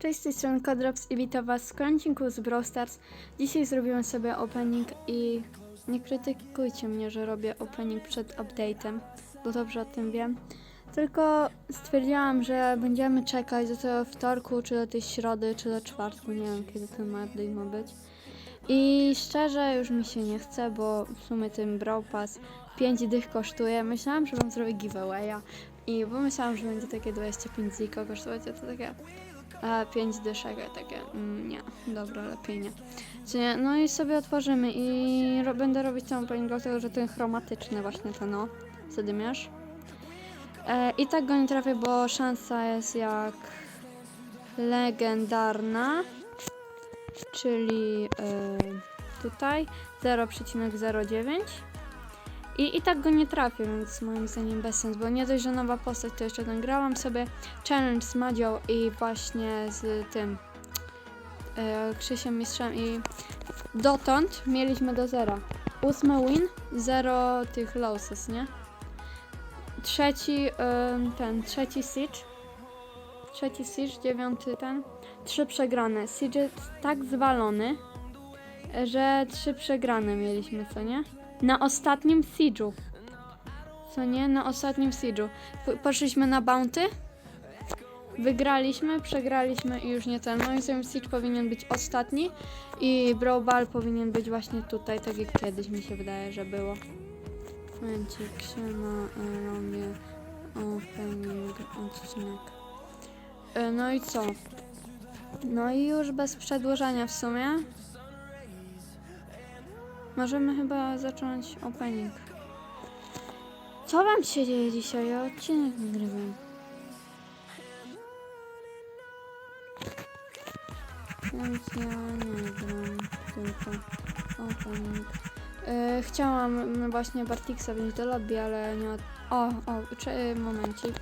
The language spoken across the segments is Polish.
Cześć, z tej strony Kodrops i witam was w kręcinku z Brawl Stars. Dzisiaj zrobiłem sobie opening i nie krytykujcie mnie, że robię opening przed update'em, bo dobrze o tym wiem. Tylko stwierdziłam, że będziemy czekać do tego wtorku, czy do tej środy, czy do czwartku, nie wiem kiedy ten update ma być. I szczerze już mi się nie chce, bo w sumie ten Brawl Pass 5 dych kosztuje. Myślałam, że wam zrobię giveawaya i pomyślałam, że będzie takie 25 ziko kosztować, a to takie a 5 dyszek, takie mm, nie, dobra, lepiej nie. No i sobie otworzymy i ro będę robić ten opening, dlatego że ten chromatyczny właśnie ten o, zadymiarz. E, I tak go nie trafię, bo szansa jest jak legendarna, czyli e, tutaj 0,09. I, I tak go nie trafię, więc moim zdaniem bez sens, bo nie dość, że nowa postać, to jeszcze ten grałam sobie challenge z Madzią i właśnie z tym e, Krzysiem Mistrzem i dotąd mieliśmy do zera. Ósmy win, zero tych losses, nie? Trzeci, em, ten, trzeci siege, trzeci siege, dziewiąty ten, trzy przegrane. Siege jest tak zwalony, że trzy przegrane mieliśmy, co nie? Na ostatnim siege'u. Co nie? Na ostatnim siege'u. Poszliśmy na bounty. Wygraliśmy, przegraliśmy i już nie ten. Moim zdaniem siege powinien być ostatni i Brawl Ball powinien być właśnie tutaj, tak jak kiedyś mi się wydaje, że było. Momencik, siema, robię opening odcinek. E, No i co? No i już bez przedłużania w sumie. Możemy chyba zacząć opening. Co wam się dzieje dzisiaj? Ja odcinek nagrywam. Więc ja nie gram, tylko opening. E, chciałam mm, właśnie Bartiksa wziąć do lobby, ale nie od... O, o, e, momencik.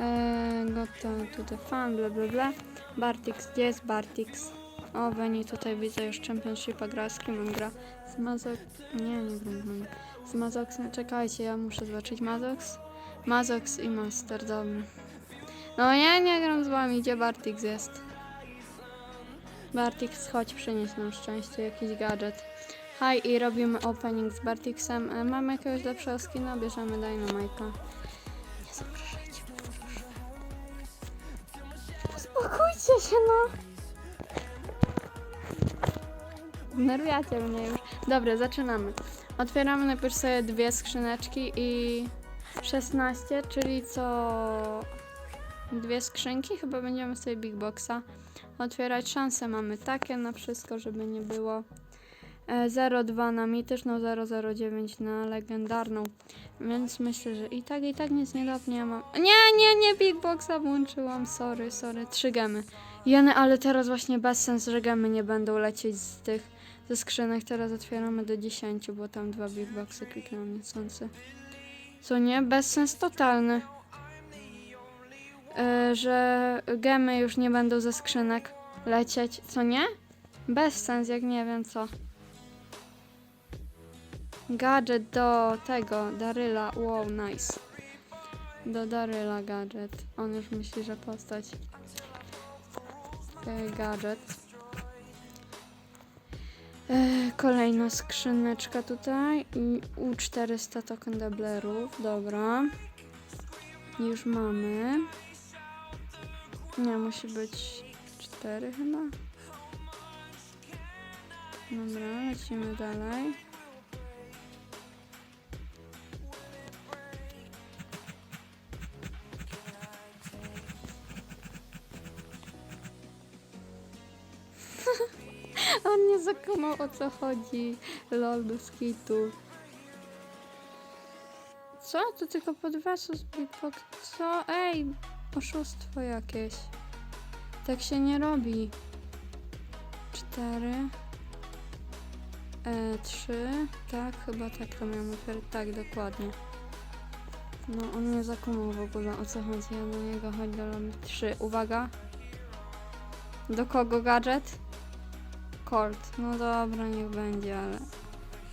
Eee, gotowy to the fan, bla bla bla. Bartix, gdzie jest Bartix? O, Veni tutaj widzę już Championshipa gra, z kim on gra? Z Mazok... Nie, nie z Mazok. Z Mazoksem, czekajcie, ja muszę zobaczyć Mazox. Mazox i Master, dobra. No ja nie gram z wami, gdzie Bartix jest? Bartix, chodź, przynieś nam szczęście, jakiś gadżet. Hi, i robimy opening z Bartixem. E, mamy jakiegoś lepszego skina, bierzemy Dynamite'a. Się, no! Nerwiacie mnie już. Dobra, zaczynamy. Otwieramy najpierw sobie dwie skrzyneczki i 16, czyli co dwie skrzynki, chyba będziemy sobie Big Boxa otwierać. Szanse mamy takie na wszystko, żeby nie było. E, 0,2 na mityczną, 0,09 na legendarną. Więc myślę, że i tak, i tak nic nie dopnie. Ja mam... Nie, nie, nie, Big Boxa włączyłam. Sorry, sorry. Trzy gemy. Jeny, ale teraz właśnie bez sens, że gemy nie będą lecieć z tych ze skrzynek. Teraz otwieramy do 10, bo tam dwa Big Boxy kliknęłam niechcący. Co nie? Bez sens totalny. E, że gemy już nie będą ze skrzynek lecieć. Co nie? Bez sens, jak nie wiem co. Gadżet do tego, Daryla. Wow, nice. Do Daryla gadżet. On już myśli, że postać. Okej, gadżet. E, kolejna skrzyneczka tutaj. I U400 token dublerów. Dobra. Już mamy. Nie, musi być 4 chyba. Dobra, lecimy dalej. Zakumał o co chodzi. Lol bez. Co? To tylko pod Versus Beatbox. Co? Ej, oszustwo jakieś. Tak się nie robi. Cztery. E, trzy. Tak, chyba tak to miałem. Tak, dokładnie. No, on nie zakumał w ogóle o co chodzi. Ja do niego chodź do. Trzy. Uwaga. Do kogo gadżet? Colt. No dobra, niech będzie, ale...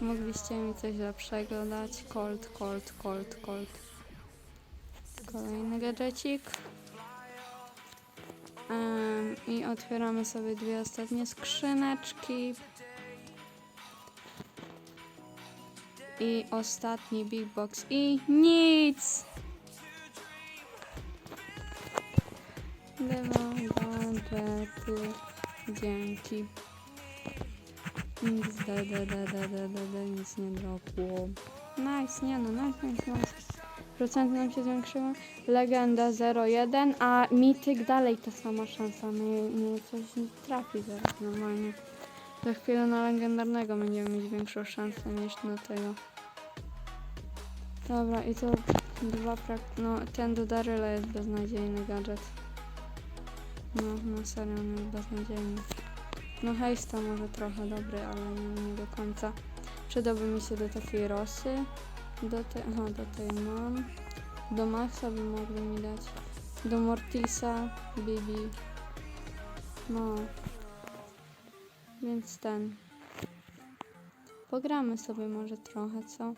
Mogliście mi coś lepszego dać. Colt, Colt, Colt, Colt. Kolejny gadżecik. Em, I otwieramy sobie dwie ostatnie skrzyneczki. I ostatni big box. I nic! Dwa. Dzięki. Nic, da, da, da, da, da, da, da, nic nie dropło. Nice, nie no, nice, nice, nice. Procenty nam się zwiększyły. Legenda 0,1, a mityk dalej ta sama szansa. Mnie, mnie coś trafi zaraz normalnie. Za chwilę na legendarnego będziemy mieć większą szansę niż na tego. Dobra, i to dwa prak... No, ten do Daryla jest beznadziejny gadżet. No, na serio, on jest beznadziejny. No hejsta może trochę dobry, ale nie, do końca. Przydałby mi się do takiej rosy. Do tej, aha, do tej mam. Do Maxa by mogli mi dać. Do Mortisa, Bibi. No. Więc ten. Pogramy sobie może trochę, co?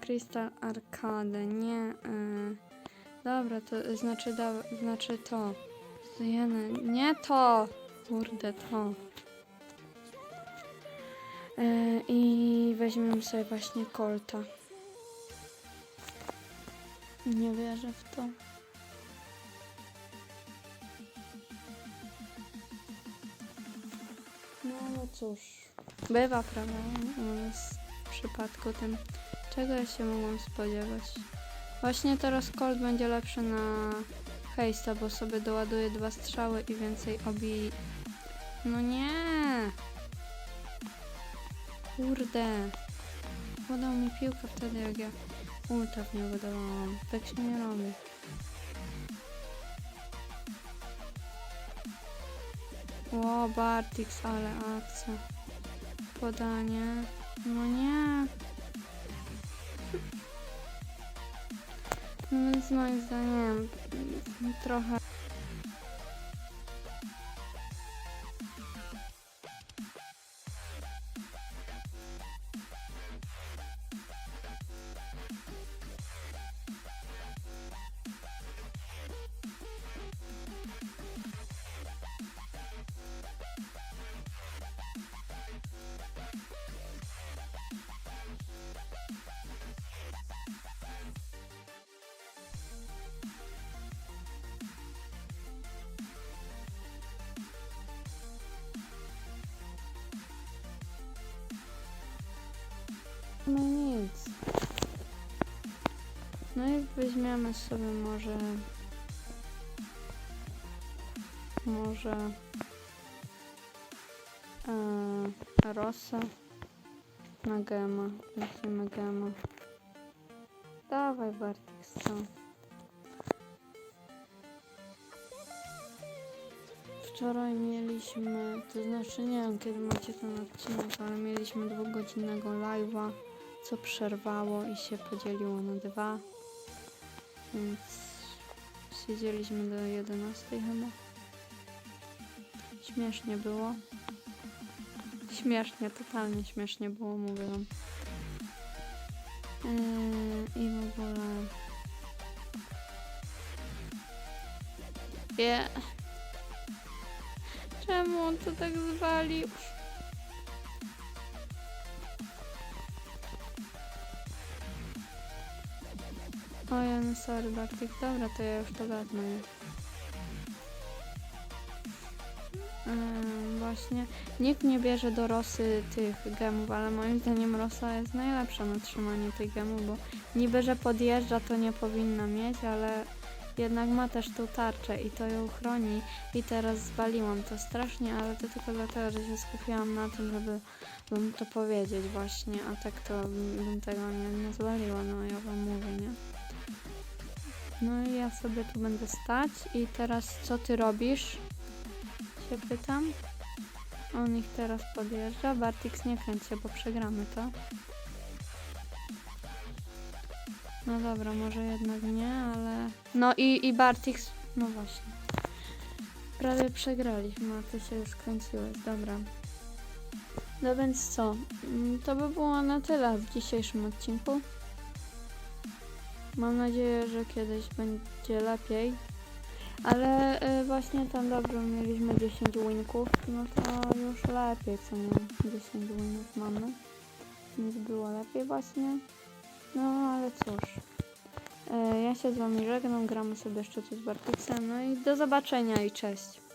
Crystal Arcade, nie. y, dobra, to znaczy, da, znaczy to. Zjemy. Nie to! Kurde, to. E, I weźmiemy sobie właśnie Colta. Nie wierzę w to. No ale cóż. Bywa, prawda? No, W przypadku tym. Czego ja się mogłam spodziewać? Właśnie teraz Colt będzie lepszy na hejsta, bo sobie doładuje dwa strzały i więcej obi... No nie! Kurde! Podał mi piłkę wtedy, jak ja ulta w niego dawałam. Tak się nie robi. Ło, Bartix, ale akcja. Podanie. No nie. No więc moim zdaniem trochę No i weźmiemy sobie może... Może... E, Rosę na gema. Weźmiemy gema. Dawaj Bartik, co? Wczoraj mieliśmy, to znaczy nie wiem kiedy macie ten odcinek, ale mieliśmy dwugodzinnego live'a, co przerwało i się podzieliło na dwa. Więc siedzieliśmy do 11 chyba. Śmiesznie było. Śmiesznie, totalnie śmiesznie było, mówię wam. Yy, I w ogóle... Czemu on to tak zwalił? Oj, no sorry Bartek, dobra, to ja już to wezmę. Ym, właśnie, nikt nie bierze do Rosy tych gemów, ale moim zdaniem Rosa jest najlepsza na trzymanie tych gemów, bo niby, że podjeżdża, to nie powinna mieć, ale jednak ma też tą tarczę i to ją chroni i teraz zwaliłam to strasznie, ale to tylko dlatego, że się skupiłam na tym, żeby wam to powiedzieć właśnie, a tak to bym tego nie, nie zwaliła, no ja wam mówię? No i ja sobie tu będę stać i teraz co ty robisz? Się pytam. On ich teraz podjeżdża. Bartix nie kręć się, bo przegramy to. No dobra, może jednak nie, ale... No i, i Bartix... No właśnie. Prawie przegraliśmy, a ty się już kręciłeś. Dobra. No więc co? Mm, To by było na tyle w dzisiejszym odcinku. Mam nadzieję, że kiedyś będzie lepiej. Ale y, właśnie tam dobrze mieliśmy 10 winków, no to już lepiej co nie 10 winów mamy. Więc było lepiej właśnie. No ale cóż. Y, ja się z wami żegnam, gramy sobie jeszcze tu z Bartuksem. No i do zobaczenia i cześć.